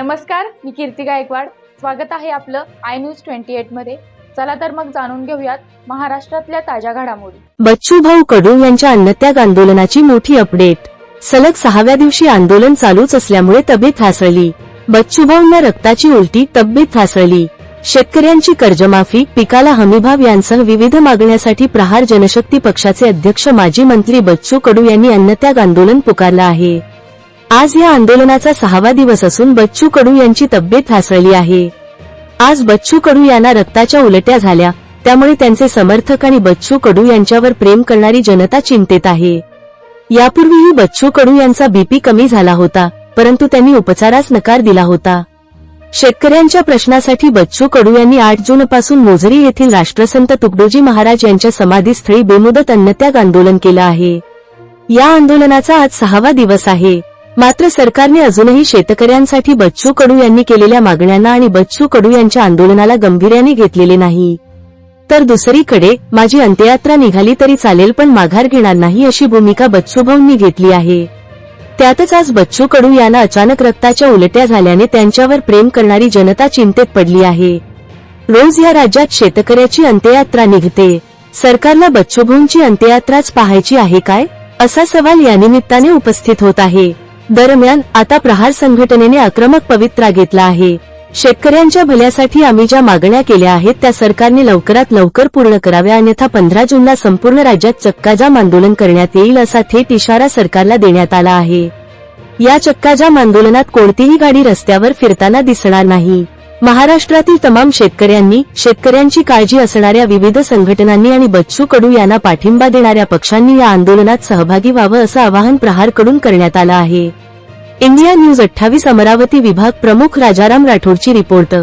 नमस्कार मी कीर्ती गायकवाड. स्वागत आहे आपलं आय न्यूज ट्वेंटी एटमध्ये. चला तर मग जाणून घेऊयात महाराष्ट्रातल्या ताज्या घडामोडी. बच्चू भाऊ कडू यांच्या अन्नत्याग आंदोलनाची मोठी अपडेट. सलग सहाव्या दिवशी आंदोलन चालूच असल्यामुळे तब्येत ढासळली. बच्चू भाऊंना रक्ताची उलटी तब्येत ढासळली. शेतकऱ्यांची कर्जमाफी पिकाला हमीभाव यांसह विविध मागण्यासाठी प्रहार जनशक्ती पक्षाचे अध्यक्ष माजी मंत्री बच्चू कडू यांनी अन्नत्याग आंदोलन पुकारलं आहे. आज या आंदोलनाचा सहावा दिवस असून बच्चू कडू यांची तब्येत ढासळली आहे. आज बच्चू कडू यांना रक्ताच्या उलट्या झाल्या. त्यामुळे त्यांचे समर्थक आणि बच्चू कडू यांच्यावर प्रेम करणारी जनता चिंतेत आहे. यापूर्वीही बच्चू कडू यांचा बीपी कमी झाला होता परंतु त्यांनी उपचारास नकार दिला होता. शेतकऱ्यांच्या प्रश्नासाठी बच्चू कडू यांनी आठ जून पासून मोझरी येथील राष्ट्रसंत तुकडोजी महाराज यांच्या समाधीस्थळी बेमुदत अन्नत्याग आंदोलन केलं आहे. या आंदोलनाचा आज सहावा दिवस आहे. मात्र सरकारने अजूनही शेतकऱ्यांसाठी बच्चू कडू यांनी केलेल्या मागण्यांना आणि बच्चू कडू यांच्या आंदोलनाला गंभीर्याने घेतलेले नाही. तर दुसरीकडे माझी अंत्ययात्रा निघाली तरी चालेल पण माघार घेणार नाही अशी भूमिका बच्चूभाऊंनी घेतली आहे. त्यातच आज बच्चू कडू यांना अचानक रक्ताच्या उलट्या झाल्याने त्यांच्यावर प्रेम करणारी जनता चिंतेत पडली आहे. रोज या राज्यात शेतकऱ्याची अंत्ययात्रा निघते. सरकारला बच्चूभाऊंची अंत्ययात्राच पाहायची आहे काय? असा सवाल यानिमित्ताने उपस्थित होत आहे. दरम्यान आता प्रहार संघटनेने आक्रमक पवित्रा घेतला आहे. शेतकऱ्यांच्या भल्यासाठी आम्ही ज्या मागण्या केल्या आहेत त्या सरकारने लवकरात लवकर पूर्ण कराव्या अन्यथा पंधरा जूनला संपूर्ण राज्यात चक्काजाम आंदोलन करण्यात येईल असा थेट इशारा सरकारला देण्यात आला आहे. या चक्काजाम आंदोलनात कोणतीही गाडी रस्त्यावर फिरताना दिसणार नाही. महाराष्ट्रातील तमाम शेतकऱ्यांनी शेतकऱ्यांची काळजी असणाऱ्या विविध संघटनांनी आणि बच्चू कडू यांना पाठिंबा देणाऱ्या पक्षांनी या आंदोलनात सहभागी व्हावं असं आवाहन प्रहारकडून करण्यात आलं आहे. इंडिया न्यूज अठ्ठावीस अमरावती विभाग प्रमुख राजाराम राठोडची रिपोर्ट